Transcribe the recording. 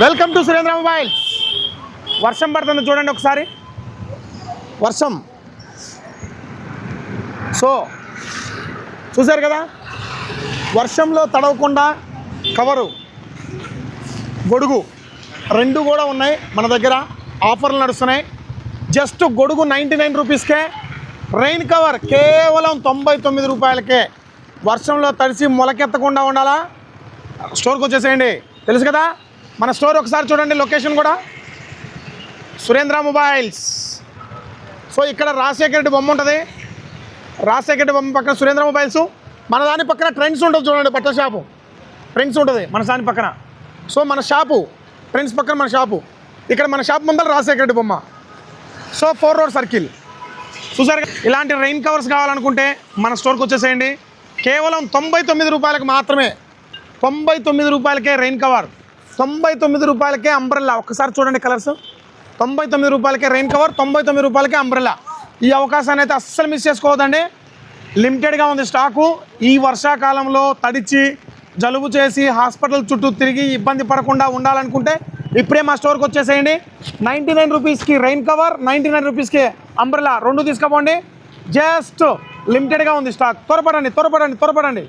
Welcome to Surendra mobiles. వర్షం పడుతుంది చూడండి ఒకసారి. వర్షం. సో చూసారు కదా? వర్షంలో తడవకుండా కవరు గొడుగు రెండు కూడా ఉన్నాయి మన దగ్గర. ఆఫర్లు నడుస్తున్నాయి. జస్ట్ గొడుగు నైంటీ నైన్ రూపీస్కే రెయిన్ కవర్ కేవలం తొంభై తొమ్మిది రూపాయలకే. వర్షంలో తడిసి మొలకెత్తకుండా ఉండాలా? స్టోర్కి వచ్చేసేయండి. తెలుసు కదా? మన స్టోర్ ఒకసారి చూడండి లొకేషన్ కూడా. సురేంద్ర మొబైల్స్. సో ఇక్కడ రాజశేఖర రెడ్డి బొమ్మ ఉంటుంది. రాజశేఖర రెడ్డి బొమ్మ పక్కన సురేంద్ర మొబైల్స్. మన దాని పక్కన ట్రెండ్స్ ఉంటుంది చూడండి బట్టల షాపు. ట్రెండ్స్ ఉంటుంది మన దాని పక్కన. సో మన షాపు ట్రెండ్స్ పక్కన మన షాపు. ఇక్కడ మన షాప్ ముందర రాజశేఖర రెడ్డి బొమ్మ. So four road circle. చూసారు ఇలాంటి రెయిన్ కవర్స్ కావాలనుకుంటే మన స్టోర్కి వచ్చేసేయండి. కేవలం తొంభై తొమ్మిది రూపాయలకు మాత్రమే తొంభై తొమ్మిది రూపాయలకే రెయిన్ కవర్. తొంభై తొమ్మిది రూపాయలకే అంబ్రెల్లా ఒకసారి చూడండి కలర్స్ తొంభై తొమ్మిది రూపాయలకే రెయిన్ కవర్ తొంభై తొమ్మిది రూపాయలకే అంబ్రెల్లా ఈ అవకాశాన్ని అయితే అస్సలు మిస్ చేసుకోవద్దండి. లిమిటెడ్గా ఉంది స్టాకు ఈ వర్షాకాలంలో తడిచి జలుబు చేసి హాస్పిటల్ చుట్టూ తిరిగి ఇబ్బంది పడకుండా ఉండాలనుకుంటే ఇప్పుడే మా స్టోర్కి వచ్చేసేయండి. నైంటీ నైన్ రూపీస్కి రెయిన్ కవర్ నైంటీ నైన్ రూపీస్కి అంబ్రెలా రెండు తీసుకోపోండి. జస్ట్ లిమిటెడ్గా ఉంది స్టాక్ త్వరపడండి త్వరపడండి త్వరపడండి.